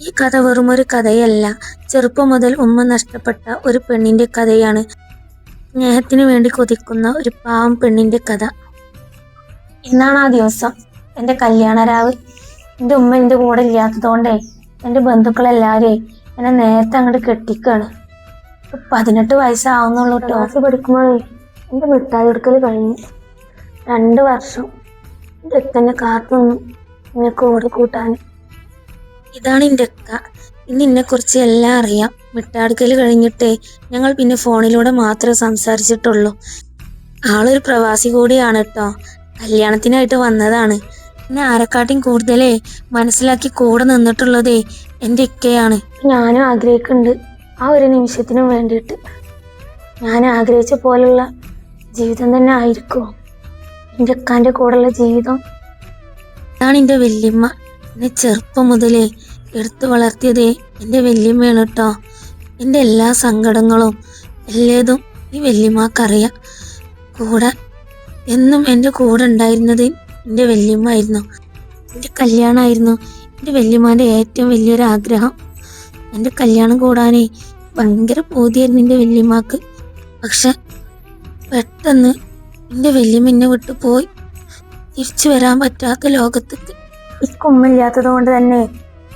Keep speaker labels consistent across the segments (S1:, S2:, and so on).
S1: ഈ കഥ വെറുമൊരു കഥയല്ല. ചെറുപ്പം മുതൽ ഉമ്മ നഷ്ടപ്പെട്ട ഒരു പെണ്ണിന്റെ കഥയാണ്. സ്നേഹത്തിന് വേണ്ടി കൊതിക്കുന്ന ഒരു പാവം പെണ്ണിന്റെ കഥ. എന്നാണ് ആ ദിവസം. എന്റെ കല്യാണരാവ് എന്റെ ഉമ്മ എന്റെ കൂടെ ഇല്ലാത്തതുകൊണ്ടേ എന്റെ ബന്ധുക്കളെല്ലാവരെയും എന്നെ നേരത്തെ അങ്ങോട്ട് കെട്ടിക്കാണ്. പതിനെട്ട് വയസ്സാവുന്നുള്ളൂ ക്ലാസ് പഠിക്കുമ്പോഴേ എന്റെ മിഠായി എടുക്കൽ കഴിഞ്ഞു. രണ്ട് വർഷം എന്റെ എത്തന്നെ കാത്തുനിന്നു എന്നെ കൂടെ കൂട്ടാൻ ഇതാണ് എന്റെ അക്ക. ഇന്ന് എന്നെ കുറിച്ച് എല്ലാം അറിയാം. മിട്ടാടുക്കൽ കഴിഞ്ഞിട്ടേ ഞങ്ങൾ പിന്നെ ഫോണിലൂടെ മാത്രമേ സംസാരിച്ചിട്ടുള്ളൂ. ആളൊരു പ്രവാസി കൂടിയാണ് കേട്ടോ കല്യാണത്തിനായിട്ട് വന്നതാണ്. എന്നെ ആരെക്കാട്ടും കൂടുതലേ മനസ്സിലാക്കി കൂടെ നിന്നിട്ടുള്ളതേ എന്റെ ഇക്കയാണ്. ഞാനും ആഗ്രഹിക്കുന്നുണ്ട്. ആ ഒരു നിമിഷത്തിനും വേണ്ടിയിട്ട്. ഞാൻ ആഗ്രഹിച്ച പോലുള്ള ജീവിതം തന്നെ ആയിരിക്കും. എന്റെ അക്കാന്റെ കൂടെയുള്ള ജീവിതം. ഇതാണ് എന്റെ വല്യമ്മ. എന്നെ ചെറുപ്പം മുതലേ എടുത്തു വളർത്തിയതേ എന്റെ വല്യമ്മയാണ് കേട്ടോ എന്റെ എല്ലാ സങ്കടങ്ങളും എല്ലാതും ഈ വല്യമ്മക്കറിയാം. കൂടെ എന്നും എന്റെ കൂടെ ഉണ്ടായിരുന്നത് എന്റെ വല്യമ്മയായിരുന്നു. എന്റെ കല്യാണമായിരുന്നു എന്റെ വല്യമ്മാന്റെ ഏറ്റവും വലിയൊരു ആഗ്രഹം. എന്റെ കല്യാണം കൂടാനേ ഭയങ്കര പൂതിയായിരുന്നു എന്റെ വല്യമ്മക്ക്. പക്ഷെ പെട്ടെന്ന് എന്റെ വല്യമ്മ എന്നെ വിട്ടു പോയി. തിരിച്ചു വരാൻ പറ്റാത്ത ലോകത്തേക്ക്. ഇക്ക് ഉമ്മയില്ലാത്തത് കൊണ്ട് തന്നെ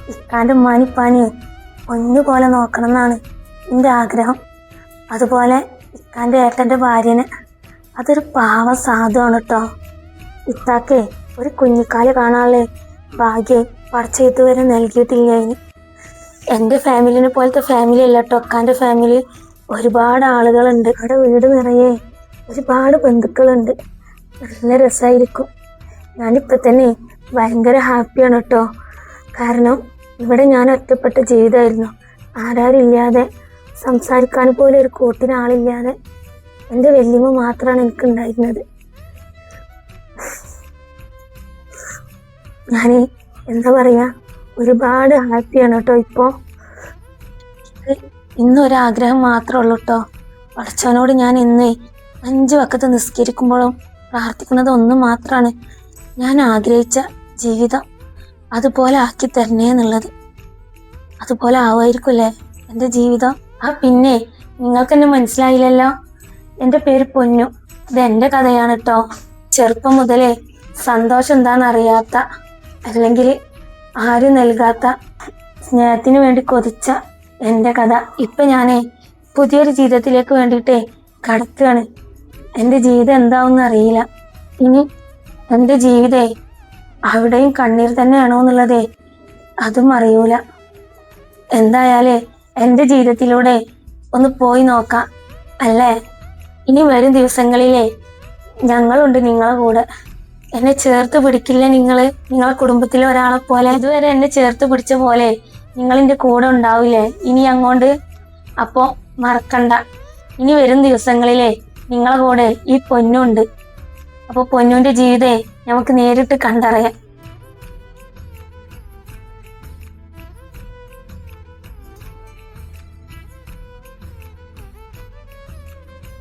S1: ഇക്കാന്റെ ഉമ്മാനിപ്പാനിയെ ഒന്നുപോലെ നോക്കണം എന്നാണ് എന്റെ ആഗ്രഹം. അതുപോലെ ഇക്കാന്റെ ഏട്ടന്റെ ഭാര്യനെ അതൊരു പാവ സാധുവാണ് കേട്ടോ ഇത്താക്കേ ഒരു കുഞ്ഞിക്കാൽ കാണാനുള്ള ഭാഗ്യം പറിച്ച ഇതുവരെ നൽകിയിട്ടില്ല അതിന് എന്റെ ഫാമിലിനെ പോലത്തെ ഫാമിലി അല്ല ടൊക്കാന്റെ ഫാമിലി ഒരുപാട് ആളുകളുണ്ട്. അവിടെ വീട് നിറയെ ഒരുപാട് ബന്ധുക്കളുണ്ട്. നല്ല രസമായിരിക്കും. ഞാനിപ്പോൾ തന്നെ ഭയങ്കര ഹാപ്പിയാണ് കേട്ടോ കാരണം ഇവിടെ ഞാൻ ഒറ്റപ്പെട്ട ജീവിതമായിരുന്നു. ആരാരും ഇല്ലാതെ സംസാരിക്കാൻ പോലും ഒരു കൂട്ടിന് ആളില്ലാതെ എന്റെ വല്യമ്മ മാത്രമാണ് എനിക്കുണ്ടായിരുന്നത്. ഞാൻ എന്താ പറയുക ഒരുപാട് ഹാപ്പിയാണ് കേട്ടോ ഇപ്പോൾ ഇന്നൊരാഗ്രഹം മാത്രമേ ഉള്ളൂ കേട്ടോ പഠിച്ചവനോട് ഞാൻ ഇന്ന് അഞ്ച് വക്കത്ത് നിസ്കരിക്കുമ്പോഴും പ്രാർത്ഥിക്കുന്നത് ഒന്ന് മാത്രമാണ് ഞാൻ ആഗ്രഹിച്ച ജീവിതം അതുപോലെ ആക്കി തരണേ എന്നുള്ളത്. അതുപോലെ ആവുമായിരിക്കുമല്ലേ എന്റെ ജീവിതം? ആ പിന്നെ നിങ്ങൾക്ക് എന്നെ മനസ്സിലായില്ലല്ലോ? എന്റെ പേര് പൊന്നു. ഇത് എന്റെ കഥയാണ് കേട്ടോ ചെറുപ്പം മുതലേ സന്തോഷം എന്താണെന്ന് അറിയാത്ത അല്ലെങ്കിൽ ആരും നൽകാത്ത സ്നേഹത്തിന് വേണ്ടി കൊതിച്ച എന്റെ കഥ ഇപ്പം ഞാൻ പുതിയൊരു ജീവിതത്തിലേക്ക് വേണ്ടിയിട്ടേ കടക്കുകയാണ് എന്റെ ജീവിതം എന്താവുമെന്ന് അറിയില്ല. ഇനി എന്റെ ജീവിതേ അവിടെയും കണ്ണീർ തന്നെയാണോ എന്നുള്ളതേ അതും അറിയൂല. എന്തായാലേ എന്റെ ജീവിതത്തിലൂടെ ഒന്ന് പോയി നോക്കാം അല്ലേ? ഇനി വരും ദിവസങ്ങളിലേ ഞങ്ങളുണ്ട് നിങ്ങളെ കൂടെ. എന്നെ ചേർത്ത് പിടിക്കില്ല നിങ്ങൾ നിങ്ങളെ കുടുംബത്തിലെ ഒരാളെ പോലെ. ഇതുവരെ എന്നെ ചേർത്ത് പിടിച്ച പോലെ നിങ്ങളിന്റെ കൂടെ ഉണ്ടാവില്ലേ? ഇനി അങ്ങോട്ട് അപ്പോൾ മറക്കണ്ട. ഇനി വരും ദിവസങ്ങളിലെ നിങ്ങളെ കൂടെ ഈ പൊന്നുണ്ട്. അപ്പോൾ പൊന്നുവിന്റെ ജീവിതേ നമുക്ക് നേരിട്ട് കണ്ടറിയാം.